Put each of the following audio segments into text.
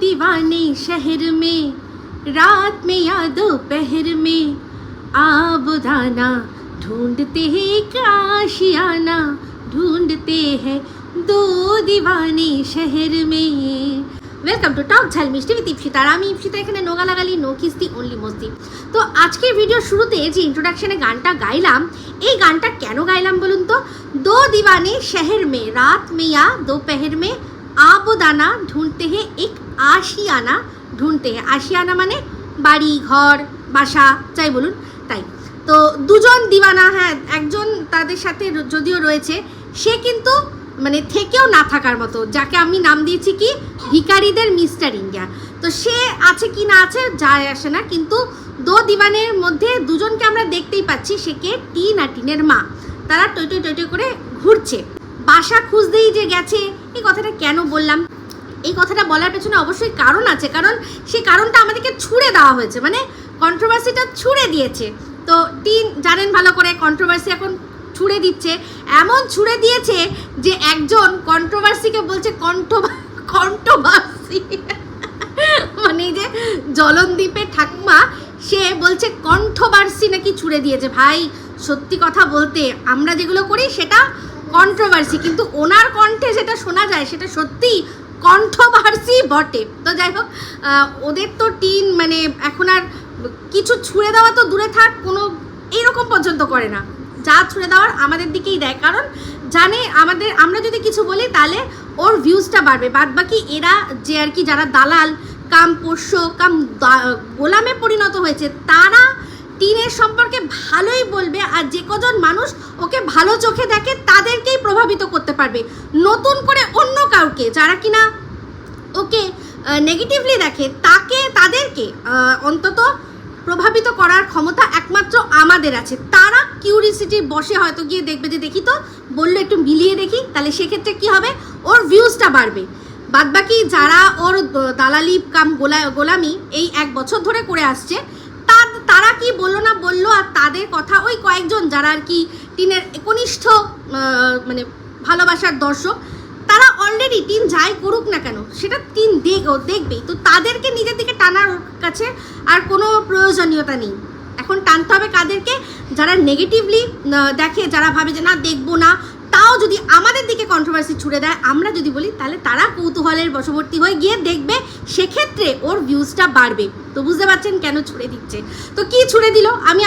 दीवाने शहर में रात में या दोपहर में आबुदाना ढूंढते हैं एक आशियाना ढूंढते हैं दो दीवाने शहर में ওয়েলকাম টু টক ঝাল মিষ্টি উইথ ইপসিতা আর আমি ইপসিতা এখানে নোগা লাগালি নো কিস্তি অনলি মস্তি তো আজকের ভিডিওর শুরুতে যে ইন্ট্রোডাকশনে গানটা গাইলাম এই গানটা কেন গাইলাম বলুন তো দো দিওয়ানে শহর মে রাত মে या दोपहर में আবদানা ঢুঁড়তে হে এক আশিয়ানা ঢুঁড়তে হে আশিয়ানা মানে বাড়ি, ঘর, বাসা, যাই বলুন, তাই। তো দুজন দিওয়ানা হ্যাঁ একজন তাদের সাথে যদিও রয়েছে, সে কিন্তু মানে থেকেও না থাকার মতো, যাকে আমি নাম দিয়েছি কি? ভিকারিদের মিস্টার ইন্ডিয়া। তো সে আছে কি না আছে যায় আসে না, কিন্তু দো দিবানের মধ্যে দুজনকে আমরা দেখতেই পাচ্ছি, সে কে? টিন আর টিনের মা। তারা টই টই টই টই করে ঘুরছে। বাসা খুঁজতেই যে গেছে, এই কথাটা কেন বললাম? এই কথাটা বলার পেছনে অবশ্যই কারণ আছে, কারণ সেই কারণটা আমাদেরকে ছুড়ে দেওয়া হয়েছে মানে কন্ট্রোভার্সিটা ছুড়ে দিয়েছে। তো টিন জানেন ভালো করে কন্ট্রোভার্সি এখন ছুড়ে দিচ্ছে। এমন ছুড়ে দিয়েছে যে একজন কন্ট্রোভার্সিকে বলছে কণ্ঠ কন্ট্রোভার্সি মানে যে জলনদ্বীপের ঠাকুমা, সে বলছে কণ্ঠবার্সি নাকি ছুড়ে দিয়েছে। ভাই, সত্যি কথা বলতে আমরা যেগুলো করি সেটা কন্ট্রোভার্সি কিন্তু ওনার কণ্ঠে যেটা শোনা যায় সেটা সত্যি কণ্ঠভার্সি বটে। তো যাই হোক ওদের তো টিন মানে এখন আর কিছু ছুঁড়ে দেওয়া তো দূরে থাক, কোনো এইরকম পর্যন্ত করে না। যা ছুঁড়ে দেওয়ার আমাদের দিকেই দেয়, কারণ জানে আমাদের, আমরা যদি কিছু বলি তাহলে ওর ভিউজটা বাড়বে। বাদ বাকি এরা যে আর কি, যারা দালাল, কাম পোষ্য, কাম গোলামে পরিণত হয়েছে, তারা টিনের সম্পর্কে ভালোই বলবে আর যে কজন মানুষ ওকে ভালো চোখে দেখে তাদেরকেই প্রভাবিত করতে পারবে। নতুন করে অন্য কাউকে যারা কিনা ওকে নেগেটিভলি দেখে, তাকে, তাদেরকে অন্তত প্রভাবিত করার ক্ষমতা একমাত্র আমাদের আছে। তারা কিউরিসিটির বসে হয়তো গিয়ে দেখবে যে, দেখি তো, বলল একটু মিলিয়ে দেখি, তাহলে সেক্ষেত্রে কি হবে? ওর ভিউজটা বাড়বে। বাদবাকি যারা ওর দালালি কাম গোলা, গোলামি এই এক বছর ধরে করে আসছে তার কি বলল না বলল আর তাদের কথা ওই কয়েকজন যারা আর কি টিনের একনিষ্ঠ মানে ভালোবাসার দর্শক, তারা অলরেডি টিন যাই করুক না কেন, সেটা টিন দেখ দেখবেই। তো তাদেরকে নিজের দিকে টানার কাছে আর কোনো প্রয়োজনীয়তা নেই। এখন টানতে হবে কাদেরকে, যারা নেগেটিভলি দেখে, যারা ভাবে যে না, দেখব না তাও যদি আমাদের দিকে কন্ট্রোভার্সি ছুড়ে দেয়, আমরা যদি বলি, তাহলে তারা কৌতূহলের বশবর্তী হয়ে গিয়ে দেখবে সেক্ষেত্রে ওর ভিউজটা বাড়বে। তো বুঝতে পারছেন কেন ছুড়ে দিচ্ছে? তো কি ছুড়ে দিল? আমি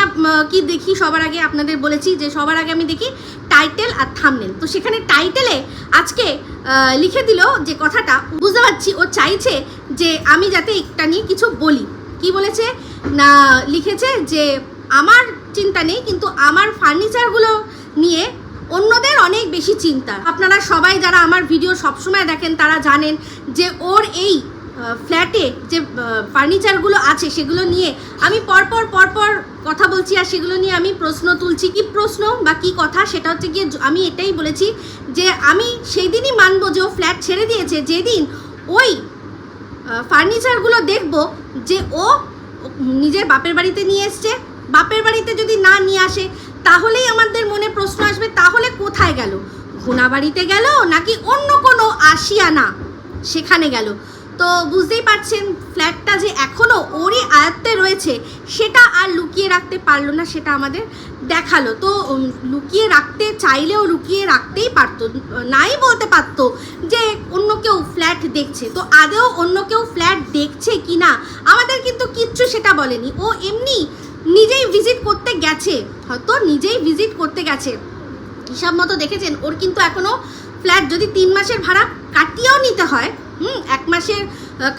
কি দেখি? সবার আগে আপনাদের বলেছি যে সবার আগে আমি দেখি টাইটেল আর থামনেল তো সেখানে টাইটেলে আজকে লিখে দিল যে কথাটা, বুঝতে পারছি, ও চাইছে যে আমি যাতে একটা নিয়ে কিছু বলি। কি বলেছে? না, লিখেছে যে, আমার চিন্তা নেই, কিন্তু আমার ফার্নিচারগুলো নিয়ে অন্যদের অনেক বেশি চিন্তা। আপনারা সবাই যারা আমার ভিডিও সবসময় দেখেন, তারা জানেন যে ওর এই ফ্ল্যাটে যে ফার্নিচারগুলো আছে, সেগুলো নিয়ে আমি পরপর পরপর কথা বলছি আর সেগুলো নিয়ে আমি প্রশ্ন তুলছি। কি প্রশ্ন বা কি কথা সেটা হচ্ছে গিয়ে আমি এটাই বলেছি যে আমি সেই দিনই মানবো যে ও ফ্ল্যাট ছেড়ে দিয়েছে, যেদিন ওই ফার্নিচারগুলো দেখব যে ও নিজের বাপের বাড়িতে নিয়ে এসছে। বাপের বাড়িতে যদি না নিয়ে আসে তাহলেই আমাদের মনে প্রশ্ন আসবে, তাহলে কোথায় গেল? ঘোনা বাড়িতে গেল নাকি অন্য কোনো আশিয়ানা সেখানে গেল? তো বুঝতেই পারছেন ফ্ল্যাটটা যে এখনও ওরই আয়ত্তে রয়েছে, সেটা আর লুকিয়ে রাখতে পারল না, সেটা আমাদের দেখাল। তো লুকিয়ে রাখতে চাইলেও লুকিয়ে রাখতেই পারতো, নাই বলতে পারতো যে অন্য কেউ ফ্ল্যাট দেখছে। তো আদেও অন্য কেউ ফ্ল্যাট দেখছে কি না আমাদের কিন্তু কিচ্ছু সেটা বলেনি। ও এমনি নিজেই ভিজিট করতে গেছে। হয়তো নিজেই ভিজিট করতে গেছে। হিসাব মতো দেখেছেন, ওর কিন্তু এখনও ফ্ল্যাট যদি তিন মাসের ভাড়া কাটিয়েও নিতে হয়, হুম, এক মাসের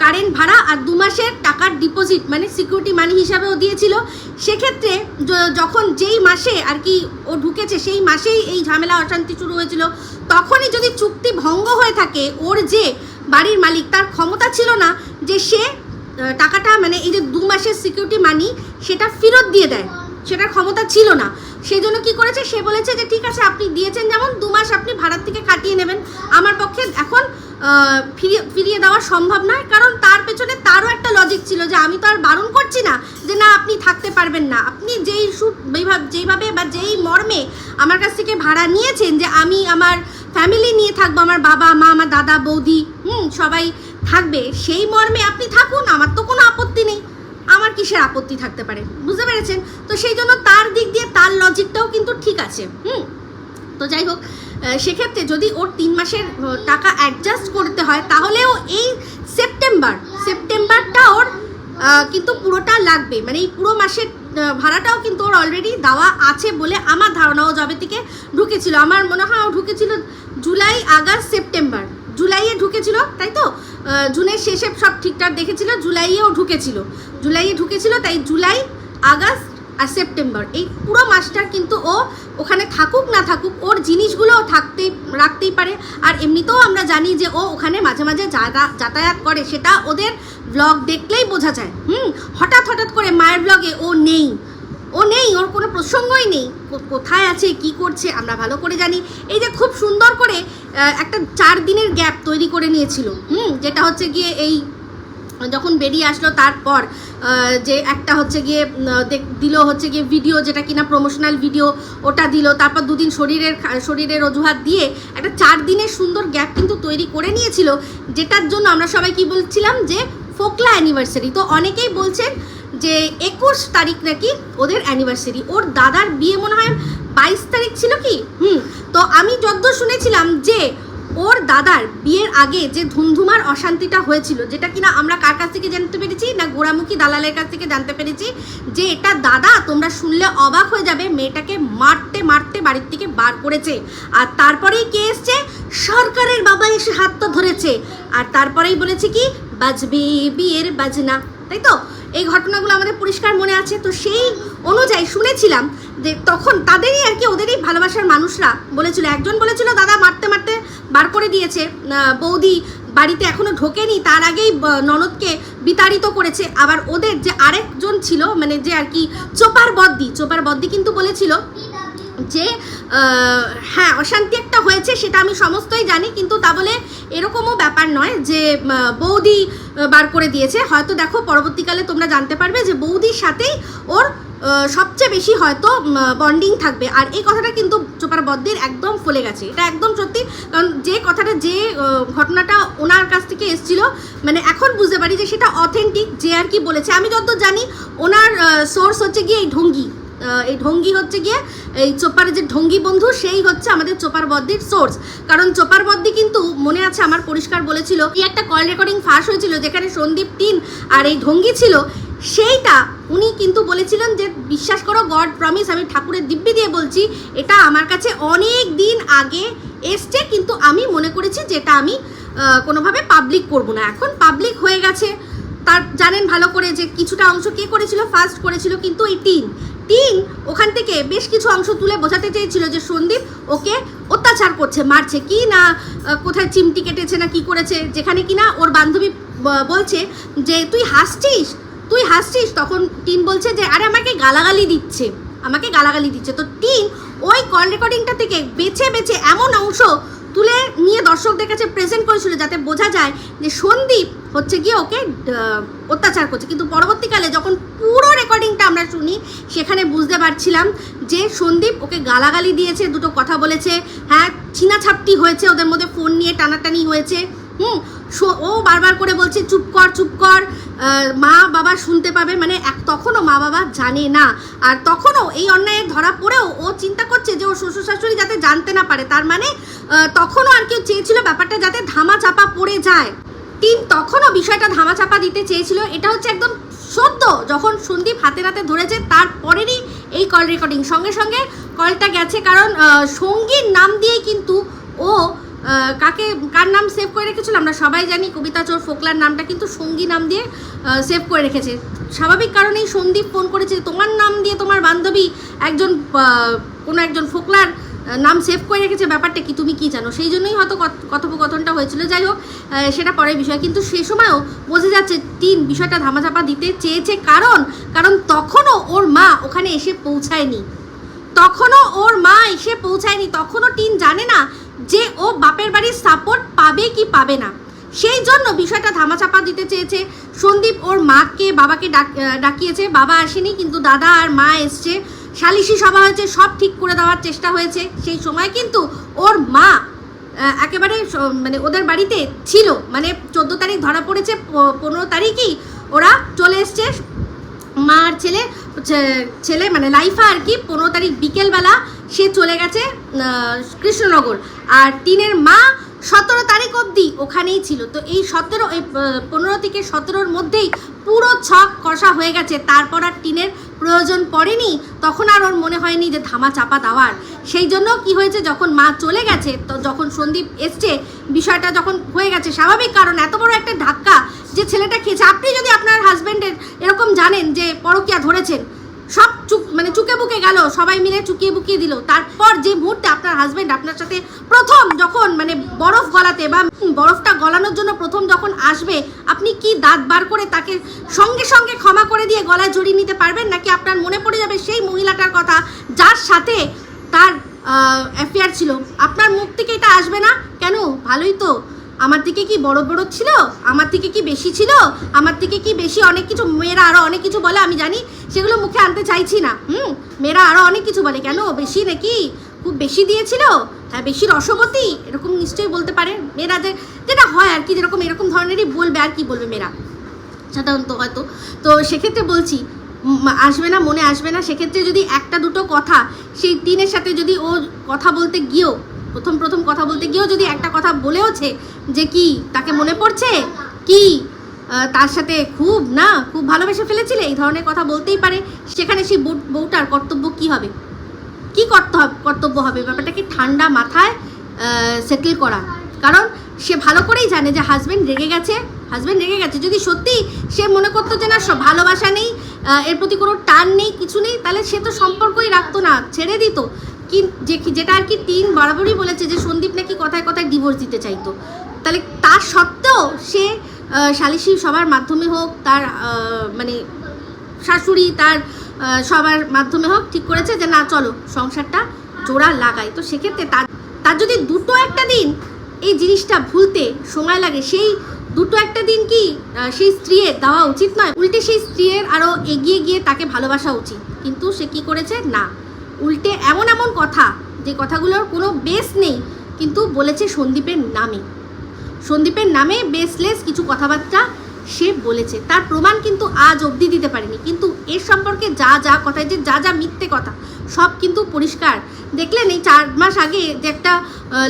কারেন্ট ভাড়া আর দু মাসের টাকার ডিপোজিট মানে সিকিউরিটি মানি হিসাবেও দিয়েছিল। সেক্ষেত্রে যখন যেই মাসে আর কি ও ঢুকেছে, সেই মাসেই এই ঝামেলা, অশান্তি শুরু হয়েছিল। তখনই যদি চুক্তি ভঙ্গ হয়ে থাকে, ওর যে বাড়ির মালিক, তার ক্ষমতা ছিল না যে সে টাকাটা মানে এই যে দু মাসের সিকিউরিটি মানি সেটা ফেরত দিয়ে দেয়। সেটার ক্ষমতা ছিল না। সেই জন্য কী করেছে? সে বলেছে যে, ঠিক আছে, আপনি দিয়েছেন যেমন, দু মাস আপনি ভাড়ার থেকে কাটিয়ে নেবেন। আমার পক্ষে এখন ফিরিয়ে ফিরিয়ে দেওয়া সম্ভব নয়। কারণ তার পেছনে তারও একটা লজিক ছিল যে, আমি তো আর বারণ করছি না যে, না, আপনি থাকতে পারবেন না। আপনি যেই সু- যেইভাবে বা যেই মর্মে আমার কাছ থেকে ভাড়া নিয়েছেন যে, আমি আমার ফ্যামিলি নিয়ে থাকব, আমার বাবা, মা, আমার দাদা, বৌদি, হুম, সবাই থাকবে, সেই মর্মে আপনি থাকুন, আমার তো কোনো আপত্তি নেই। আমার কিসের আপত্তি থাকতে পারে? বুঝতে পেরেছেন? তো সেই জন্য তার দিক দিয়ে তার লজিকটাও কিন্তু ঠিক আছে, হুম? তো যাই হোক সেক্ষেত্রে যদি ওর তিন মাসের টাকা অ্যাডজাস্ট করতে হয়, তাহলেও এই সেপ্টেম্বর, সেপ্টেম্বরটা ওর কিন্তু পুরোটা লাগবে। মানে এই পুরো মাসের ভাড়াটাও কিন্তু ওর অলরেডি দেওয়া আছে বলে আমার ধারণাও জবে থেকে ঢুকেছিল। আমার মনে হয় ও ঢুকেছিল জুলাই, আগস্ট, সেপ্টেম্বর। জুলাইয়ে ঢুকেছিল, তাই তো? জুনের শেষে সব ঠিকঠাক দেখেছিল, জুলাইয়েও ঢুকেছিল। জুলাইয়ে ঢুকেছিল, তাই জুলাই, আগস্ট আর সেপ্টেম্বর। এই পুরো মাসটা কিন্তু ও ওখানে থাকুক না থাকুক, ওর জিনিসগুলো থাকতেই রাখতেই পারে। আর এমনিতেও আমরা জানি যে ও ওখানে মাঝে মাঝে যাতা- যাতায়াত করে, সেটা ওদের ব্লগ দেখলেই বোঝা যায়। হুম, হঠাৎ হঠাৎ করে মায়ের ব্লগে ও নেই। ও নেই, ওর কোনো প্রসঙ্গই নেই। কোথায় আছে, কি করছে, আমরা ভালো করে জানি। এই যে খুব সুন্দর করে একটা চার দিনের গ্যাপ তৈরি করে নিয়েছিল। হুম, যেটা হচ্ছে গিয়ে এই, যখন বেরিয়ে আসলো তারপর যে একটা হচ্ছে গিয়ে দিল হচ্ছে গিয়ে ভিডিও, যেটা কিনা প্রমোশনাল ভিডিও, ওটা দিল। তারপর দুদিন শরীরের শরীরের অজুহাত দিয়ে একটা চার দিনের সুন্দর গ্যাপ কিন্তু তৈরি করে নিয়েছিল, যেটার জন্য আমরা সবাই কি বলছিলাম যে ফোকলা অ্যানিভার্সারি তো অনেকেই বলছেন যে একুশ তারিখ নাকি ওদের অ্যানিভার্সারি ওর দাদার বিয়ে মনে হয় বাইশ তারিখ ছিল কি? হুম। তো আমি যদ্দূর শুনেছিলাম যে ওর দাদার বিয়ের আগে যে ধুমধুমার অশান্তিটা হয়েছিল, যেটা কিনা আমরা কার কাছ থেকে জানতে পেরেছি না গোড়ামুখী দালালের কাছ থেকে জানতে পেরেছি, যে এটা দাদা তোমরা শুনলে অবাক হয়ে যাবে, মেয়েটাকে মারতে মারতে বাড়ির থেকে বার করেছে। আর তারপরেই কে এসছে? সরকারের বাবা এসে হাতটা ধরেছে। আর তারপরেই বলেছে কি? বাজবে বিয়ের বাজনা। তাই তো? এই ঘটনাগুলো আমাদের পরিষ্কার মনে আছে। তো সেই অনুযায়ী শুনেছিলাম যে তখন তাদেরই আর কি ওদেরই ভালোবাসার মানুষরা বলেছিল, একজন বলেছিল, দাদা, মারতে মারতে বার করে দিয়েছে। বৌদি বাড়িতে এখনও ঢোকেনি, তার আগেই ননদকে বিতাড়িত করেছে। আবার ওদের যে আরেকজন ছিল মানে যে আর কি চোপার বদ্দি চোপার বদ্দি কিন্তু বলেছিল যে হ্যাঁ অশান্তি একটা হয়েছে, সেটা আমি সমস্তই জানি, কিন্তু তা বলে এরকমও ব্যাপার নয় যে বৌদি বার করে দিয়েছে। হয়তো দেখো, পরবর্তীকালে তোমরা জানতে পারবে যে, বৌদির সাথেই ওর সবচেয়ে বেশি হয়তো বন্ডিং থাকবে। আর এই কথাটা কিন্তু চোপার বদ্দির একদম ফলে গেছে। এটা একদম সত্যি। কারণ যে কথাটা, যে ঘটনাটা ওনার কাছ থেকে এসেছিল মানে এখন বুঝতে পারি যে, সেটা অথেন্টিক যে আর কি বলেছে। আমি যত জানি, ওনার সোর্স হচ্ছে গিয়ে এই ঢঙ্গি। এই ঢঙ্গি হচ্ছে গিয়ে, এই চোপার যে ঢঙ্গি বন্ধু, সেই হচ্ছে আমাদের চোপার বদ্দির সোর্স কারণ চোপার বদ্দি কিন্তু মনে আছে আমার পরিষ্কার বলেছিল কি একটা কল রেকর্ডিং ফাঁস হয়েছিল যেখানে সন্দীপ টিন আর এই ঢঙ্গি ছিল, সেইটা উনি কিন্তু বলেছিলেন যে, বিশ্বাস করো গড প্রমিস আমি ঠাকুরের দিব্যি দিয়ে বলছি, এটা আমার কাছে অনেক দিন আগে এসছে, কিন্তু আমি মনে করেছি যেটা আমি কোনোভাবে পাবলিক করব না। এখন পাবলিক হয়ে গেছে। তার, জানেন ভালো করে যে কিছুটা অংশ কে করেছিল? ফার্স্ট করেছিল কিন্তু এই টিন। টিন ওখান থেকে বেশ কিছু অংশ তুলে বোঝাতে চেয়েছিল যে সন্দীপ ওকে অত্যাচার করছে, মারছে। কি না কোথায় চিমটি কেটেছে না কি করেছে, যেখানে কি না ওর বান্ধবী বলছে যে, তুই হাসছিস? তুই হাসছিস? তখন টিন বলছে যে, আরে, আমাকে গালাগালি দিচ্ছে। আমাকে গালাগালি দিচ্ছে। তো টিন ওই কল রেকর্ডিংটা থেকে বেছে বেছে এমন অংশ তুলে নিয়ে দর্শকদের কাছে প্রেজেন্ট করেছিল যাতে বোঝা যায় যে সন্দীপ হচ্ছে গিয়ে ওকে অত্যাচার করছে। কিন্তু পরবর্তীকালে যখন পুরো রেকর্ডিংটা আমরা শুনি, সেখানে বুঝতে পারছিলাম যে সন্দীপ ওকে গালাগালি দিয়েছে, দুটো কথা বলেছে। হ্যাঁ ছিনাছাপটি হয়েছে, ওদের মধ্যে ফোন নিয়ে টানাটানি হয়েছে। হুম ও বারবার করে বলছে, চুপ কর চুপ কর। মা বাবা শুনতে পাবে মানে এক, তখনও মা বাবা জানে না। আর তখনও এই অন্যায়ের ধরা পড়েও ও চিন্তা করছে যে, ও শ্বশুর শাশুড়ি যাতে জানতে না পারে। তার মানে তখনও আর কেউ চেয়েছিল ব্যাপারটা যাতে ধামা চাপা পড়ে যায়। টিম তখনও বিষয়টা ধামা চাপা দিতে চেয়েছিল। এটা হচ্ছে একদম সদ্য যখন সন্দীপ হাতে হাতে ধরেছে, তারপরেরই এই কল রেকর্ডিং সঙ্গে সঙ্গে কলটা গেছে কারণ সঙ্গীর নাম দিয়েই কিন্তু ও কাকে, কার নাম সেভ করে রেখেছিল আমরা সবাই জানি, কবিতা চোর ফোকলার নামটা কিন্তু সঙ্গী নাম দিয়ে সেভ করে রেখেছে। স্বাভাবিক কারণেই সন্দীপ ফোন করেছে তোমার নাম দিয়ে তোমার বান্ধবী একজন কোনো একজন ফোকলার নাম সেভ করে রেখেছে, ব্যাপারটা কি তুমি কি জানো? সেই জন্যই হয়তো কথ- কথোপকথনটা হয়েছিল। যাই হোক সেটা পরের বিষয়। কিন্তু সে সময়ও বোঝা যাচ্ছে, তিন বিষয়টা ধামাচাপা দিতে চেয়েছে কারণ কারণ তখনও ওর মা ওখানে এসে পৌঁছায়নি। তখনও ওর মা এসে পৌঁছায়নি। তখনও টিন জানে না যে ও বাপের বাড়ির সাপোর্ট পাবে কি পাবে না। সেই জন্য বিষয়টা ধামাচাপা দিতে চেয়েছে। সন্দীপ ওর মাকে, বাবাকে ডাক- ডাকিয়েছে। বাবা আসেনি, কিন্তু দাদা আর মা এসছে। সালিশি সভা হয়েছে, সব ঠিক করে দেওয়ার চেষ্টা হয়েছে। সেই সময় কিন্তু ওর মা একেবারে মানে ওদের বাড়িতে ছিল। মানে চোদ্দ তারিখ ধরা পড়েছে পনেরো তারিখই ওরা চলে এসছে। মা আর ছেলে ছেলে মানে লাইফা আর কি, পনেরো তারিখ বিকেলবেলা সে চলে গেছে কৃষ্ণনগর। আর টিনের মা সতেরো তারিখ অবধি ওখানেই ছিল। তো এই সতেরো, এই পনেরো থেকে সতেরোর মধ্যেই পুরো ছক কষা হয়ে গেছে। তারপর আর টিনের প্রয়োজন পড়েনি। তখন আর ওর মনে হয়নি যে ধামা চাপা দেওয়ার। সেই জন্য কি হয়েছে, যখন মা চলে গেছে, তো যখন সন্দীপ এসছে, বিষয়টা যখন হয়ে গেছে, স্বাভাবিক কারণ এত বড় একটা ধাক্কা যে ছেলেটা খেয়েছে। আপনি যদি আপনার হাজব্যান্ডের এরকম জানেন যে পরকিয়া ধরেছেন সব চুক মানে চুকে বুকে গেল, সবাই মিলে চুকিয়ে বুকিয়ে দিল। তারপর যে মুহূর্তে আপনার হাজবেন্ড আপনার সাথে প্রথম যখন মানে বরফ গলাতে বা বরফটা গলানোর জন্য প্রথম যখন আসবে, আপনি কি দাঁত বার করে তাকে সঙ্গে সঙ্গে ক্ষমা করে দিয়ে গলায় জড়িয়ে নিতে পারবেন? নাকি আপনার মনে পড়ে যাবে সেই মহিলাটার কথা যার সাথে তার অ্যাফেয়ার ছিল? আপনার মুখ থেকে এটা আসবে না? কেন? ভালোই তো। আমার থেকে কি বড় বড় ছিল? আমার থেকে কি বেশি ছিল? আমার থেকে কি বেশি অনেক কিছু মেয়েরা আরও অনেক কিছু বলে আমি জানি, সেগুলো মুখে আনতে চাইছি না। হুম? মেয়েরা আরও অনেক কিছু বলে। কেন? বেশি নাকি? খুব বেশি দিয়েছিল? হ্যাঁ বেশি রসবতী এরকম নিশ্চয়ই বলতে পারে। মেয়েরা যে, যেটা হয় আর কি, যেরকম, এরকম ধরনেরই বলবে আর কি বলবে মেয়েরা। সাধারণত হয়তো। তো সেক্ষেত্রে বলছি আসবে না, মনে আসবে না। সেক্ষেত্রে যদি একটা দুটো কথা, সেই তিনের সাথে যদি ও কথা বলতে গিয়েও প্রথম প্রথম কথা বলতে গিয়েও যদি একটা কথা বলেওছে যে কি তাকে মনে পড়ছে? কি? তার সাথে খুব, না, খুব ভালোবেসে ফেলেছিলে? এই ধরনের কথা বলতেই পারে। সেখানে সেই বউ- বউটার কর্তব্য কি হবে? কি করতে হবে কর্তব্য হবে? ব্যাপারটাকে ঠান্ডা মাথায় সেটেল করা? কারণ সে ভালো করেই জানে যে হাজব্যান্ড রেগে গেছে। হাজব্যান্ড রেগে গেছে। যদি সত্যি সে মনে করতো যে না সব ভালোবাসা নেই এর প্রতি কোনো টান নেই, কিছু নেই, তাহলে সে তো সম্পর্কই রাখতো না, ছেড়ে দিত। কি যেটা আর কি তিন বরাবরই বলেছে যে সন্দীপ নাকি কথায় কথায় ডিভোর্স দিতে চাইতো। তাহলে তার সত্ত্বেও সে সালিসি সবার মাধ্যমে হোক, তার মানে শাশুড়ি তার সবার মাধ্যমে হোক, ঠিক করেছে যে না, চলো, সংসারটা জোড়া লাগাই। তো সেক্ষেত্রে তার তার যদি দুটো একটা দিন এই জিনিসটা ভুলতে সময় লাগে, সেই দুটো একটা দিন কি সেই স্ত্রীর দেওয়া উচিত নয়? উল্টে সেই স্ত্রীর আরও এগিয়ে গিয়ে তাকে ভালোবাসা উচিত। কিন্তু সে কি করেছে? না। উল্টে এমন এমন কথা, যে কথাগুলোর কোনো বেস নেই, কিন্তু বলেছে সন্দীপের নামে। সন্দীপের নামে বেসলেস কিছু কথাবার্তা সে বলেছে। তার প্রমাণ কিন্তু আজ অবধি দিতে পারেনি। কিন্তু এর সম্পর্কে যা যা কথা যে যা যা মিথ্যে কথা, সব কিন্তু পরিষ্কার। দেখলেন এই চার মাস আগে যে একটা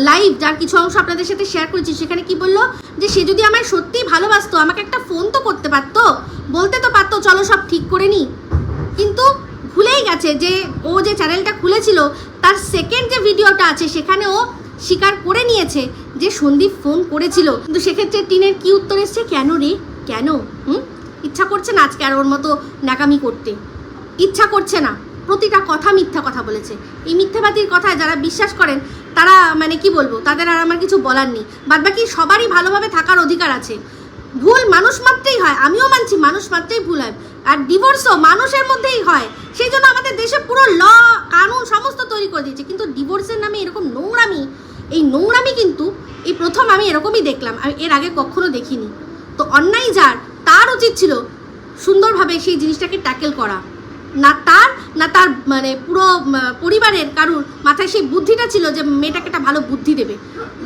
লাইভ যার কিছু অংশ আপনাদের সাথে শেয়ার করেছি, সেখানে কি বলল? যে সে যদি আমায় সত্যিই ভালোবাসতো, আমাকে একটা ফোন তো করতে পারতো, বলতে তো পারতো, চলো সব ঠিক করে নিই কিন্তু ভুলেই গেছে যে ও যে চ্যানেলটা খুলেছিল, তার সেকেন্ড যে ভিডিওটা আছে, সেখানে ও স্বীকার করে নিয়েছে যে সন্দীপ ফোন করেছিল। কিন্তু সেক্ষেত্রে টিনের কি উত্তর এসছে? কেন রে? কেন? হুম? ইচ্ছা করছে না আজকে আর ওর মতো নাকামি করতে। ইচ্ছা করছে না। প্রতিটা কথা মিথ্যা কথা বলেছে। এই মিথ্যাবাদীর কথায় যারা বিশ্বাস করেন, তারা মানে কি বলব? তাদের আর আমার কিছু বলার নেই। বাদবাকি সবারই ভালোভাবে থাকার অধিকার আছে। ভুল মানুষ মাত্রেই হয়, আমিও মানছি মানুষ মাত্রেই ভুল হয়। আর ডিভোর্সও মানুষের মধ্যেই হয়। সেই জন্য আমাদের দেশে পুরো ল, কানুন সমস্ত তৈরি করে দিয়েছে। কিন্তু ডিভোর্সের নামে এরকম নোংরামি, এই নোংরামি কিন্তু এই প্রথম আমি এরকমই দেখলাম। আমি এর আগে কখনো দেখিনি। তো অন্যায় যার, তার উচিত ছিল সুন্দরভাবে সেই জিনিসটাকে ট্যাকেল করা। না তার না তার মানে পুরো পরিবারের কারুর মাথায় সেই বুদ্ধিটা ছিল যে মেয়েটাকে একটা ভালো বুদ্ধি দেবে।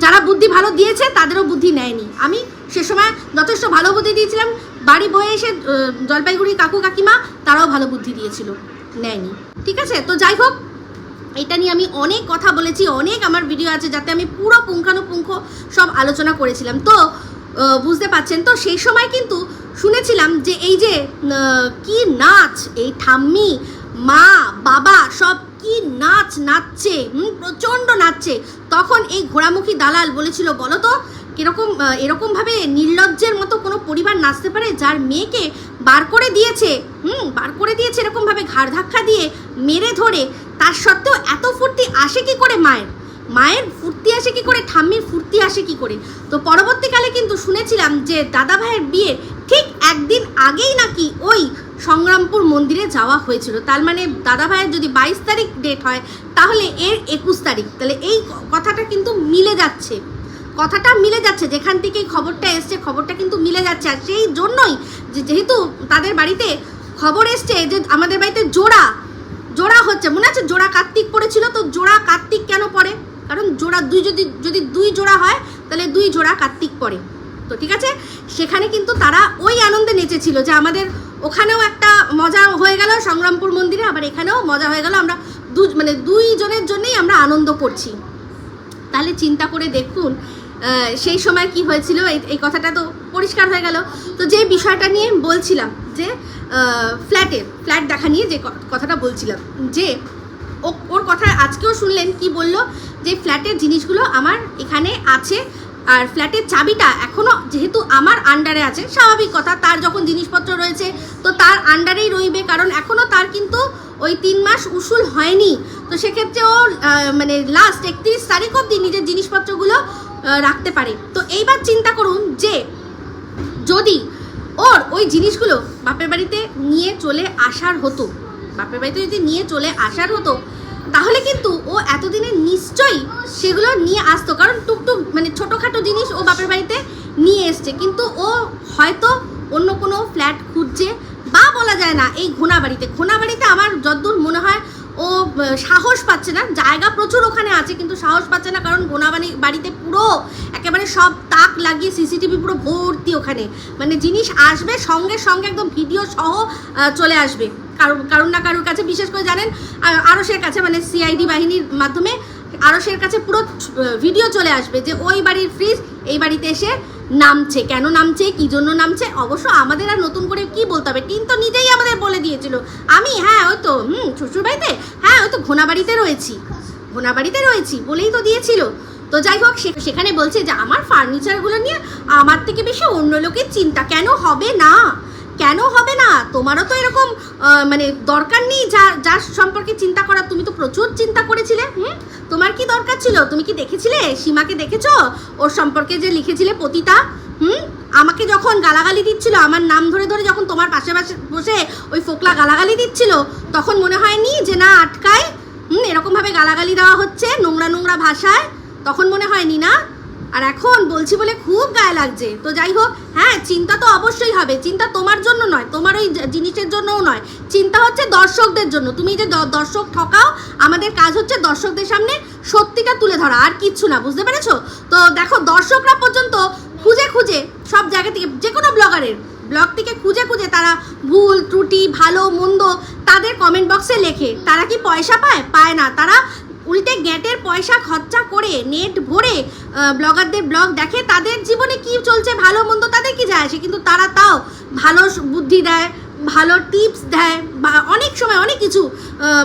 যারা বুদ্ধি ভালো দিয়েছে, তাদেরও বুদ্ধি নেয়নি। আমি সে সময় যথেষ্ট ভালো বুদ্ধি দিয়েছিলাম। বাড়ি বয়ে এসে জলপাইগুড়ি কাকু কাকিমা তারাও ভালো বুদ্ধি দিয়েছিল। নেয়নি। ঠিক আছে? তো যাই হোক, এটা নিয়ে আমি অনেক কথা বলেছি, অনেক আমার ভিডিও আছে যাতে আমি পুরো পুঙ্খানুপুঙ্খ সব আলোচনা করেছিলাম। তো বুঝতে পাচ্ছেন তো সেই সময় কিন্তু শুনেছিলাম যে এই যে কি নাচ, এই ঠাম্মি, মা, বাবা সব কি নাচ নাচছে প্রচণ্ড নাচছে। তখন এই ঘোড়ামুখী দালাল বলেছিল, বলো তো কীরকম এরকমভাবে নির্লজ্জের মতো কোনো পরিবার নাচতে পারে যার মেয়েকে বার করে দিয়েছে, হুম, বার করে দিয়েছে এরকমভাবে ঘাড় ধাক্কা দিয়ে মেরে ধরে, তার সত্ত্বেও এত ফুর্তি আসে কি করে মায়ের? মায়ের ফুর্তি আসে কি করে, ঠাম্মির ফুর্তি আসে কি করে? তো পরবর্তীকালে কিন্তু শুনেছিলাম যে দাদা ভাইয়ের বিয়ে ঠিক একদিন আগেই নাকি ওই সংগ্রামপুর মন্দিরে যাওয়া হয়েছিল। তার মানে দাদা ভাইয়ের যদি বাইশ তারিখ ডেট হয়, তাহলে এর একুশ তারিখ। তাহলে এই কথাটা কিন্তু মিলে যাচ্ছে। কথাটা মিলে যাচ্ছে, যেখান থেকে এই খবরটা এসছে, খবরটা কিন্তু মিলে যাচ্ছে। আর সেই জন্যই যেহেতু তাদের বাড়িতে খবর এসছে যে, আমাদের বাড়িতে জোড়া জোড়া হচ্ছে, মনে আছে? জোড়া কার্তিক পড়েছিল, তো জোড়া কার্তিক কেন পড়ে? কারণ জোড়া দুই, যদি যদি দুই জোড়া হয়, তাহলে দুই জোড়া কার্তিক পড়ে। তো ঠিক আছে? সেখানে কিন্তু তারা ওই আনন্দে নেচেছিল যে, আমাদের ওখানেও একটা মজা হয়ে গেল সংগ্রামপুর মন্দিরে, আবার এখানেও মজা হয়ে গেল। আমরা দু মানে দুইজনের জন্যেই আমরা আনন্দ করছি। তাহলে চিন্তা করে দেখুন সেই সময় কি হয়েছিল, এই কথাটা তো পরিষ্কার হয়ে গেল। তো যে বিষয়টা নিয়ে বলছিলাম যে ফ্ল্যাটে, ফ্ল্যাট দেখা নিয়ে যে কথাটা বলছিলাম, যে ও, ওর কথা আজকেও শুনলেন কি বলল, যে ফ্ল্যাটের জিনিসগুলো আমার এখানে আছে, আর ফ্ল্যাটের চাবিটা এখনও যেহেতু আমার আন্ডারে আছে, স্বাভাবিক কথা, তার যখন জিনিসপত্র রয়েছে, তো তার আন্ডারেই রইবে, কারণ এখনও তার কিন্তু ওই তিন মাস উসুল হয়নি। তো সেক্ষেত্রে ও মানে লাস্ট একত্রিশ তারিখ অবধি নিজের জিনিসপত্রগুলো রাখতে পারে। তো এইবার চিন্তা করুন যে, যদি ওর ওই জিনিসগুলো বাপের বাড়িতে নিয়ে চলে আসার হতো, বাপের বাড়িতে যদি নিয়ে চলে আসার হতো, তাহলে কিন্তু ও এতদিনে নিশ্চয়ই সেগুলো নিয়ে আসতো। কারণ টুকটুক মানে ছোটোখাটো জিনিস ও বাপের বাড়িতে নিয়ে এসছে। কিন্তু ও হয়তো অন্য কোনো ফ্ল্যাট খুঁজছে বলা যায় না এই ঘোনা বাড়িতে ঘোনা বাড়িতে আমার যতদূর মনে হয় ও সাহস পাচ্ছে না। জায়গা প্রচুর ওখানে আছে, কিন্তু সাহস পাচ্ছে না, কারণ গোনা বাড়ি বাড়িতে পুরো একেবারে সব তাক লাগিয়ে সিসিটিভি পুরো ভর্তি ওখানে। মানে জিনিস আসবে, সঙ্গে সঙ্গে একদম ভিডিও সহ চলে আসবে। কারণ কারণ না কারোর কাছে, বিশেষ করে জানেন আরসের কাছে মানে সিআইডি বাহিনীর মাধ্যমে আরসের কাছে পুরো ভিডিও চলে আসবে যে ওই বাড়ির ফ্রিজ এই বাড়িতে এসে নামছে, কেন নামছে, কি জন্য নামছে, অবশ্য আমাদের আর নতুন করে কি বলতে হবে? টিন তো নিজেই আমাদের বলে দিয়েছিল। আমি হ্যাঁ ওই তো, হুম, শ্বশুর বাড়িতে? হ্যাঁ ওই তো ঘোনাবাড়িতে রয়েছি। ঘোনাবাড়িতে রয়েছি বলেই তো দিয়েছিল। তো যাই হোক সেখানে বলছে যে, আমার ফার্নিচারগুলো নিয়ে আমার থেকে বেশি অন্য লোকের চিন্তা কেন হবে না? কেন হবে না? তোমারও তো এরকম মানে দরকার নেই যা যার সম্পর্কে চিন্তা করার। তুমি তো প্রচুর চিন্তা করেছিলে, হুম? তোমার কি দরকার ছিল? তুমি কি দেখেছিলে? সীমাকে দেখেছ? ওর সম্পর্কে যে লিখেছিলে পতিতা, হুম? আমাকে যখন গালাগালি দিচ্ছিল, আমার নাম ধরে ধরে যখন তোমার পাশে পাশে বসে ওই ফোকলা গালাগালি দিচ্ছিল, তখন মনে হয়নি যে না আটকায়, হুম? এরকমভাবে গালাগালি দেওয়া হচ্ছে নোংরা নোংরা ভাষায়, তখন মনে হয়নি না? আর এখন বলছি বলে খুব গায়ে লাগছে। তো যাই হোক হ্যাঁ চিন্তা তো অবশ্যই হবে। চিন্তা তোমার জন্য নয়, তোমার ওই জিনিসের জন্যও নয়। চিন্তা হচ্ছে দর্শকদের জন্য। তুমি যে দর্শক ঠকাও, আমাদের কাজ হচ্ছে দর্শকদের সামনে সত্যিটা তুলে ধরা, আর কিচ্ছু না, বুঝতে পেরেছ? তো দেখো, দর্শকরা পর্যন্ত খুঁজে খুঁজে সব জায়গা থেকে, যে কোনো ব্লগারের, ব্লগ থেকে খুঁজে খুঁজে তারা ভুল, ত্রুটি, ভালো, মন্দ তাদের কমেন্ট বক্সে লেখে। তারা কি পয়সা পায়? পায় না। তারা উল্টে গ্যাটের পয়সা খরচা করে নেট ভরে ব্লগারদের ব্লগ দেখে, তাদের জীবনে কি চলছে ভালো মন্দ তাদের কি যায় আসে? কিন্তু তারা তাও ভালো বুদ্ধি দেয় ভালো টিপস দেয় বা অনেক সময় অনেক কিছু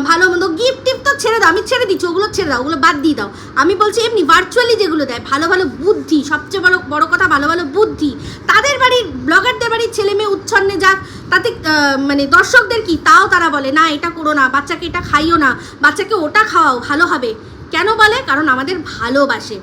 ভালো মন্দ গিফট টিপ তো ছেড়ে দাও, আমি ছেড়ে দিচ্ছি, ওগুলো ছেড়ে দাও, ওগুলো বাদ দিয়ে দাও। আমি বলছি এমনি ভার্চুয়ালি যেগুলো দেয়, ভালো ভালো বুদ্ধি, সবচেয়ে বড় বড় কথা ভালো ভালো বুদ্ধি। তাদের বাড়ির ব্লগারদের বাড়ির ছেলে মেয়ে উচ্ছন্নে যাক তাতে মানে দর্শকদের কি, তাও তারা বলে, না, এটা করো না, বাচ্চাকে এটা খাইও না, বাচ্চাকে ওটা খাওয়াও, ভালো হবে। কেন বলে? কারণ আমাদের ভালোবাসে।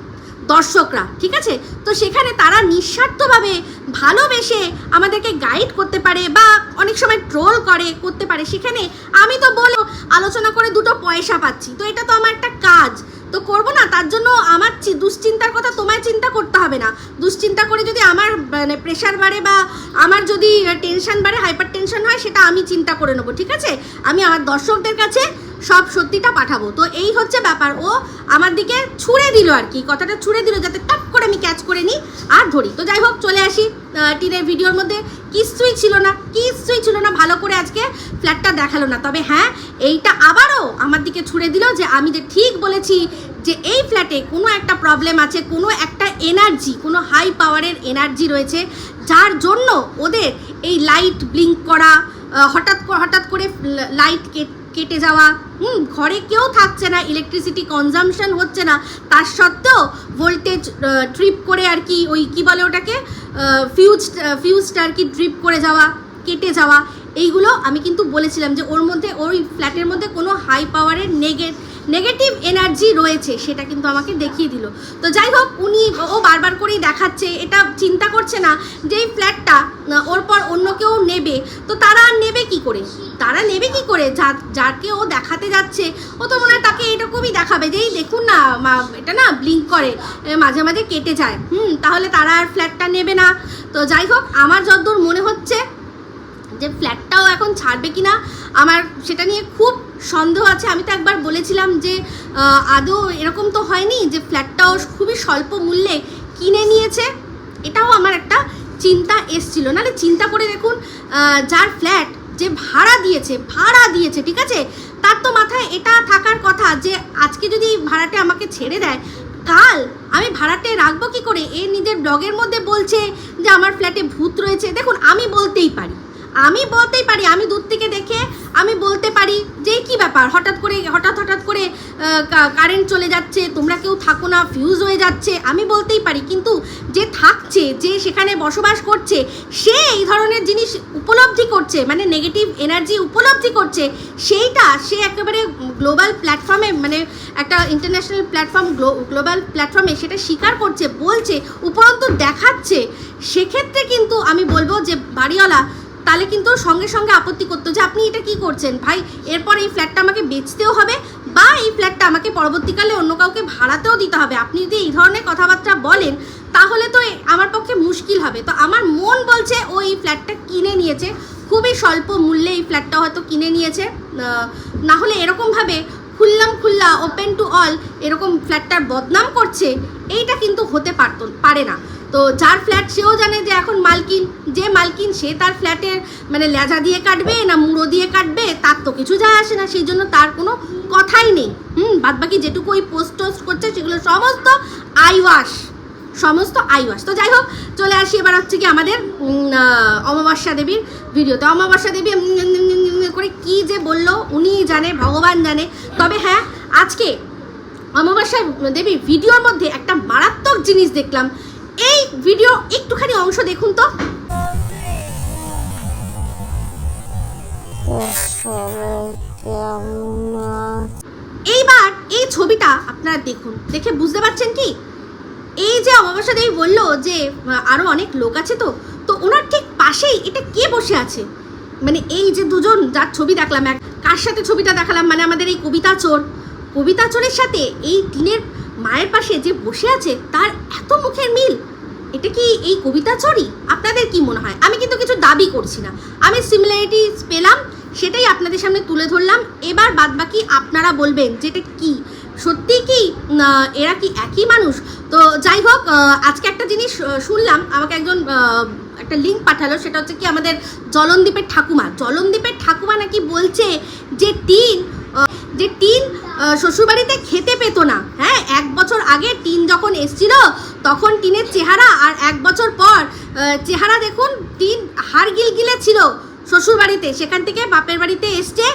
দর্শকরা, ঠিক আছে? তো সেখানে তারা নিঃস্বার্থভাবে ভালোবেসে আমাদেরকে গাইড করতে পারে বা অনেক সময় ট্রোল করে, করতে পারে। সেখানে আমি তো বলো, আলোচনা করে দুটো পয়সা পাচ্ছি। তো এটা তো আমার একটা কাজ। তো করব না, তার জন্য আমার দুশ্চিন্তার কথা তোমায় চিন্তা করতে হবে না। দুশ্চিন্তা করে যদি আমার মানে প্রেশার বাড়ে বা আমার যদি টেনশন বাড়ে হাইপার টেনশন হয়, সেটা আমি চিন্তা করে নেব, ঠিক আছে? আমি আমার দর্শকদের কাছে সব সত্যিটা পাঠাবো। তো এই হচ্ছে ব্যাপার। ও আমার দিকে ছুঁড়ে দিল আর কি। কথাটা ছুঁড়ে দিল যাতে টাক করে আমি ক্যাচ করে নিই আর ধরি। তো যাই হোক, চলে আসি টিনের ভিডিওর মধ্যে। কিচ্ছুই ছিল না কিচ্ছুই ছিল না। ভালো করে আজকে ফ্ল্যাটটা দেখাল না। তবে হ্যাঁ এইটা আবারও আমার দিকে ছুঁড়ে দিল যে আমি যে ঠিক বলেছি যে এই ফ্ল্যাটে কোনো একটা প্রবলেম আছে, কোনো একটা এনার্জি কোনো হাই পাওয়ারের এনার্জি রয়েছে, যার জন্য ওদের এই লাইট ব্লিঙ্ক করা হঠাৎ হঠাৎ করে লাইট কেটে যাওয়া। হুম, ঘরে কেউ থাকছে না ইলেকট্রিসিটি কনজামশন হচ্ছে না। তার সত্ত্বেও ভোল্টেজ ট্রিপ করে আর কি ওই কি বলে ওটাকে? ফিউজ ফিউজটা আর কি ট্রিপ করে যাওয়া, কেটে যাওয়া। এইগুলো আমি কিন্তু বলেছিলাম যে ওর মধ্যে, ওই ফ্ল্যাটের মধ্যে কোনো হাই পাওয়ারের নেগে নেগেটিভ এনার্জি রয়েছে, সেটা কিন্তু আমাকে দেখিয়ে দিল। তো যাই হোক, উনি ও বারবার করেই দেখাচ্ছে, এটা চিন্তা করছে না যে এই ফ্ল্যাটটা ওর পর অন্য কেউ নেবে। তো তারা নেবে কি করে? তারা নেবে কি করে? যা, যাকে ও দেখাতে যাচ্ছে, ও তো মনে হয় তাকে এরকমই দেখাবে যে, এই দেখুন না এটা না ব্লিঙ্ক করে মাঝে মাঝে কেটে যায়। হুম, তাহলে তারা আর ফ্ল্যাটটা নেবে না। তো যাই হোক, আমার যতদূর মনে হচ্ছে যে ফ্ল্যাটটাও এখন ছাড়বে কি না আমার সেটা নিয়ে খুব সন্দেহ আছে। আমি তো একবার বলেছিলাম যে আদৌ এরকম তো হয়নি যে ফ্ল্যাটটাও খুবই স্বল্প মূল্যে কিনে নিয়েছে। এটাও আমার একটা চিন্তা এসছিল। নাহলে চিন্তা করে দেখুন যার ফ্ল্যাট যে ভাড়া দিয়েছে ভাড়া দিয়েছে, ঠিক আছে? তার তো মাথায় এটা থাকার কথা যে, আজকে যদি ভাড়াটে আমাকে ছেড়ে দেয়, কাল আমি ভাড়াটে রাখব কি করে? এ নিজের ব্লগের মধ্যে বলছে যে, আমার ফ্ল্যাটে ভূত রয়েছে। দেখুন, আমি বলতেই পারি। আমি বলতেই পারি, আমি দূর থেকে দেখে আমি বলতে পারি যে কি ব্যাপার? হঠাৎ করে, হঠাৎ হঠাৎ করে কারেন্ট চলে যাচ্ছে, তোমরা কেউ থাকো না ফিউজ হয়ে যাচ্ছে। আমি বলতেই পারি, কিন্তু যে থাকছে, যে সেখানে বসবাস করছে, সে এই ধরনের জিনিস উপলব্ধি করছে মানে নেগেটিভ এনার্জি উপলব্ধি করছে, সেইটা সে একেবারে গ্লোবাল প্ল্যাটফর্মে মানে একটা ইন্টারন্যাশনাল প্ল্যাটফর্ম গ্লোবাল প্ল্যাটফর্মে সেটা স্বীকার করছে, বলছে উপরন্তু দেখাচ্ছে। সেক্ষেত্রে কিন্তু আমি বলব যে বাড়িওয়ালা তাহলে কিন্তু সঙ্গে সঙ্গে আপত্তি করতো যে, আপনি এটা কি করছেন? ভাই, এরপর এই ফ্ল্যাটটা আমাকে বেচতেও হবে বা এই ফ্ল্যাটটা আমাকে পরবর্তীকালে অন্য কাউকে ভাড়াতেও দিতে হবে। আপনি যদি এই ধরনের কথাবার্তা বলেন, তাহলে তো আমার পক্ষে মুশকিল হবে। তো আমার মন বলছে, ও এই ফ্ল্যাটটা কিনে নিয়েছে। খুবই স্বল্প মূল্যে এই ফ্ল্যাটটা হয়তো কিনে নিয়েছে। না হলে এরকমভাবে খুললাম খুল্লা ওপেন টু অল এরকম ফ্ল্যাটটার বদনাম করছে, এইটা কিন্তু হতে পারত, পারে না। তো যার ফ্ল্যাট সেও জানে যে এখন মালকিন, যে মালকিন সে তার ফ্ল্যাটের মানে লেজা দিয়ে কাটবে না মুড়ো দিয়ে কাটবে, তার তো কিছু যায় আসে না, সেই জন্য তার কোনো কথাই নেই। হুম বাদ বাকি যেটুকু ওই পোস্ট টোস্ট করছে, সেগুলো সমস্ত আইওয়াশ সমস্ত আইওয়াশ তো যাই হোক, চলে আসি এবার হচ্ছে কি আমাদের অমাবস্যা দেবীর ভিডিও তো। অমাবস্যা দেবী করে কি যে বলল উনিই জানে, ভগবান জানে। তবে হ্যাঁ আজকে অমাবস্যা দেবী ভিডিওর মধ্যে একটা মারাত্মক জিনিস দেখলাম। এই ভিডিও একটুখানি অংশ দেখুন তো। এইবার এই ছবিটা আপনারা দেখুন। দেখে বুঝতে পারছেন কি? এই যে অমাবস্যা দেবী বলল যে আহ, আরও অনেক লোক আছে তো তো ওনার ঠিক পাশেই এটা কে বসে আছে? মানে এই যে দুজন যার ছবি দেখলাম এক কার সাথে ছবিটা দেখালাম? মানে আমাদের এই কবিতা চোর। কবিতা চোরের সাথে এই টিনের মায়ের পাশে যে বসে আছে, তার এত মুখের মিল? এটা কি এই কবিতা চোরই আপনাদের কি মনে হয়? আমি কিন্তু কিছু দাবি করছি না। আমি সিমিলারিটি পেলাম, সেটাই আপনাদের সামনে তুলে ধরলাম। এবার বাদবাকি আপনারা বলবেন যে এটা কি? সত্যি কি? এরা কি একই মানুষ? তো যাই হোক আজকে একটা জিনিস শুনলাম, আমাকে একজন একটা লিঙ্ক পাঠালো, সেটা হচ্ছে কি আমাদের জলনদ্বীপের ঠাকুমা। জলনদ্বীপের ঠাকুমা নাকি বলছে যে টিন যে টিন শ্বশুরবাড়িতে খেতে পেতো না। হ্যাঁ এক বছর আগে টিন যখন এসছিল, তখন টিনের চেহারা আর এক বছর পর চেহারা দেখুন, টিন হাড় গিলগিলে ছিল শ্বশুরবাড়িতে। সেখান থেকে বাপের বাড়িতে এসছে,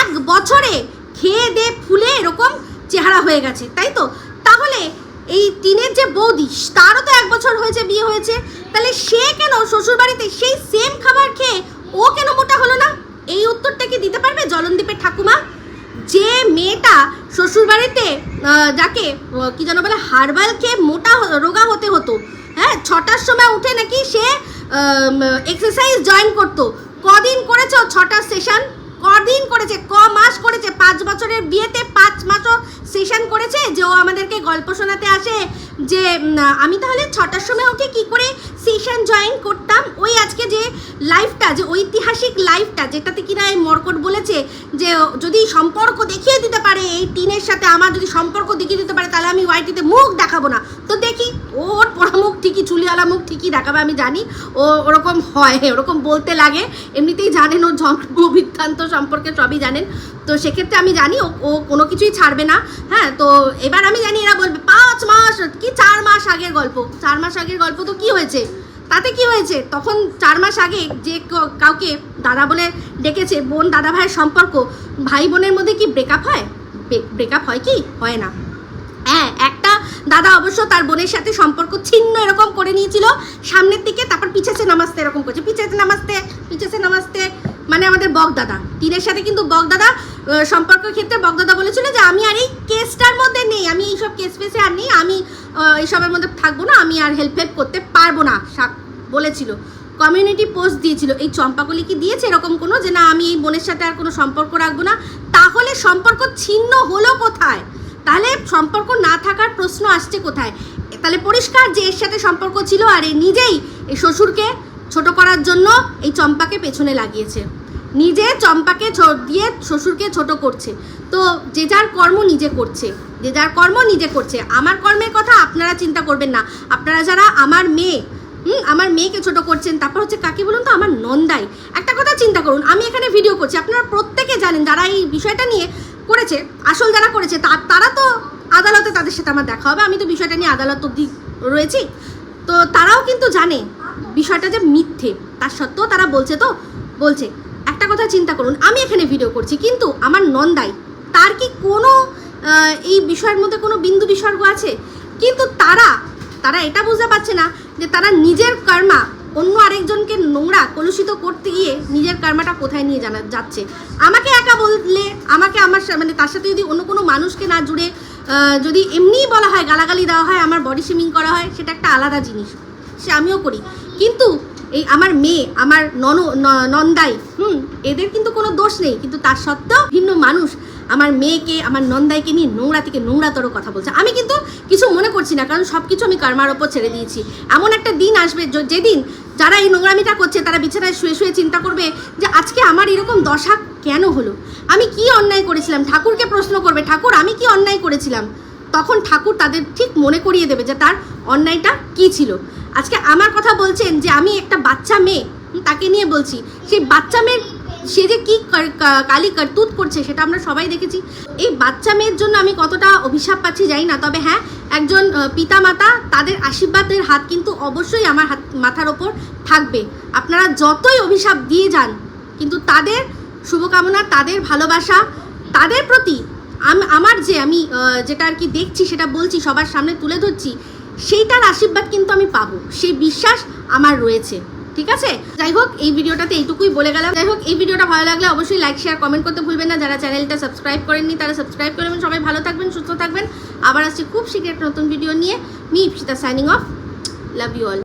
এক বছরে খেয়ে দে ফুলে এরকম চেহারা হয়ে গেছে, তাই তো? তাহলে এই টিনের যে বৌদি, তারও তো এক বছর হয়েছে, বিয়ে হয়েছে। তাহলে সে কেন শ্বশুরবাড়িতে সেই সেম খাবার খেয়ে ও কেন মোটা হলো না? এই উত্তরটা কি দিতে পারবে জলনদীপের ঠাকুমা? যে মেয়েটা শ্বশুরবাড়িতে যাকে কী কি যেন বলে, হার্বাল খেয়ে মোটা রোগা হতে হতো হ্যাঁ ছটার সময় উঠে নাকি সে এক্সারসাইজ জয়েন করতো। কদিন করেছ ছটার সেশন কদিন করেছে, ক মাস করেছে, পাঁচ বছরের বিয়েতে পাঁচ মাসও সেশন করেছে যে ও আমাদেরকে গল্প শোনাতে আসে, যে আমি তাহলে ছটার সময় ওকে কি করে সেশন জয়েন করতাম? ওই আজকে যে লাইফটা যে ঐতিহাসিক লাইফটা যেটাতে কিনা এই মর্কট বলেছে যে যদি সম্পর্ক দেখিয়ে দিতে পারে এই টিনের সাথে, আমার যদি সম্পর্ক দেখিয়ে দিতে পারে, তাহলে আমি ওয়াইটিতে মুখ দেখাবো না। তো দেখি, ওর পড়া মুখ ঠিকই, চুলিওয়ালা মুখ ঠিকই দেখাবে, আমি জানি। ও ওরকম হয়, ওরকম বলতে লাগে। এমনিতেই জানেন ও জন্ম, বৃত্তান্ত সম্পর্কে সবই জানেন। তো সেক্ষেত্রে আমি জানি ও কোনো কিছুই ছাড়বে না। হ্যাঁ তো এবার আমি জানি এরা বলবে, পাঁচ মাস, কি চার মাস আগের গল্প? চার মাস আগের গল্প তো কি হয়েছে? তাতে কি হয়েছে? তখন চার মাস আগে যে কাউকে দাদা বলে ডেকেছে, বোন দাদা ভাইয়ের সম্পর্ক, ভাই বোনের মধ্যে কি ব্রেকআপ হয়? ব্রেকআপ হয় কি? হয় না। হ্যাঁ একটা দাদা অবশ্য তার বোনের সাথে সম্পর্ক ছিন্ন এরকম করে নিয়েছিল। সামনের দিকে তারপর পিছেছে নামাজতে এরকম করছে। পিছেছে নামাজতে পিছেছে নামাজতে মানে আমাদের বগদাদা। টিনের সাথে কিন্তু বগদাদা সম্পর্কের ক্ষেত্রে বগদাদা বলেছিল যে, আমি আর এই কেসটার মধ্যে নেই। আমি এইসব কেস ফেসে আর নেই। আমি এইসবের মধ্যে থাকব না। আমি আর হেল্প হেল্প করতে পারব না। বলেছিল। কমিউনিটি পোস্ট দিয়েছিল। এই চম্পাকলি কি দিয়েছে এরকম কোনো? যে, না, আমি এই বোনের সাথে আর কোনো সম্পর্ক রাখব না। তাহলে সম্পর্ক ছিন্ন হলো কোথায়? তাহলে সম্পর্ক না থাকার প্রশ্ন আসছে কোথায়? তাহলে পরিষ্কার যে এর সাথে সম্পর্ক ছিল আর এ নিজেই এই শ্বশুরকে ছোট করার জন্য এই চম্পাকে পেছনে লাগিয়েছে। নিজে চম্পাকে দিয়ে শ্বশুরকে ছোট করছে। তো যে যার কর্ম নিজে করছে। যে যার কর্ম নিজে করছে। আমার কর্মের কথা আপনারা চিন্তা করবেন না। আপনারা যারা আমার মেয়ে, হুম, আমার মেয়েকে ছোট করছেন, তারপর হচ্ছে কাকে বলুন তো, আমার নন্দাই। একটা কথা চিন্তা করুন, আমি এখানে ভিডিও করছি। আপনারা প্রত্যেকে জানেন, যারা এই বিষয়টা নিয়ে করেছে, আসল যারা করেছে, তা- তারা তো আদালতে তাদের সাথে আমার দেখা হবে। আমি তো বিষয়টা নিয়ে আদালত অব্দি রয়েছি। তো তারাও কিন্তু জানে বিষয়টা যে মিথ্যে। তার সত্ত্বেও তারা বলছে তো, বলছে, একটা কথা চিন্তা করুন, আমি এখানে ভিডিও করছি, কিন্তু আমার নন্দাই, তার কি কোনো এই বিষয়ের মধ্যে কোনো বিন্দু বিসর্গ আছে? কিন্তু তারা তারা এটা বুঝতে পারছে না যে তারা নিজের কর্মা অন্য আরেকজনকে নোংরা, কলুষিত করতে গিয়ে নিজের কর্মাটা কোথায় নিয়ে জানা যাচ্ছে? আমাকে একা বললে, আমাকে আমার মানে তার সাথে যদি অন্য কোনো মানুষকে না জুড়ে যদি এমনিই বলা হয়, গালাগালি দেওয়া হয়, আমার বডি শেমিং করা হয়, সেটা একটা আলাদা জিনিস। সে আমিও করি। কিন্তু এই আমার মেয়ে, আমার নন নন্দাই, হুম, এদের কিন্তু কোনো দোষ নেই। কিন্তু তার সত্ত্বেও ভিন্ন মানুষ আমার মেয়েকে, আমার নন্দাইকে নিয়ে নোংরা থেকে নোংরাতর কথা বলছে। আমি কিন্তু কিছু মনে করছি না, কারণ সব কিছু আমি কর্মার ওপর ছেড়ে দিয়েছি। এমন একটা দিন আসবে যেদিন যারা এই নোংরামিটা করছে, তারা বিছানায় শুয়ে শুয়ে চিন্তা করবে যে আজকে আমার এরকম দশা কেন হলো? আমি কি অন্যায় করেছিলাম? ঠাকুরকে প্রশ্ন করবে, ঠাকুর, আমি কি অন্যায় করেছিলাম? তখন ঠাকুর তাদের ঠিক মনে করিয়ে দেবে যে তার অন্যায়টা কি ছিল। আজকে আমার কথা বলছেন যে আমি একটা বাচ্চা মেয়ে তাকে নিয়ে বলছি। সেই বাচ্চা মেয়ের সে যে কি কালি করতুত করছে সেটা আমরা সবাই দেখেছি। এই বাচ্চা মেয়ের জন্য আমি কতটা অভিশাপ পাচ্ছি জানি না, তবে হ্যাঁ একজন পিতা মাতা তাদের আশীর্বাদের হাত কিন্তু অবশ্যই আমার হাত মাথার ওপর থাকবে। আপনারা যতই অভিশাপ দিয়ে যান, কিন্তু তাদের শুভকামনা, তাদের ভালোবাসা, তাদের প্রতি আমার যে আমি যেটা আর কি দেখছি, সেটা বলছি, সবার সামনে তুলে ধরছি, সেইটার আশীর্বাদ কিন্তু আমি পাবো। সেই বিশ্বাস আমার রয়েছে। ঠিক আছে? যাই হোক, এই ভিডিওটাতে এইটুকুই বলে গেলাম। যাই হোক, এই ভিডিওটা ভালো লাগলে অবশ্যই লাইক শেয়ার কমেন্ট করতে ভুলবেন না। যারা চ্যানেলটা সাবস্ক্রাইব করেননি, তারা সাবস্ক্রাইব করবেন সবাই ভালো থাকবেন, সুস্থ থাকবেন। আবার আসছি খুব শীঘ্র একটা নতুন ভিডিও নিয়ে। Me Ipsita signing off love you all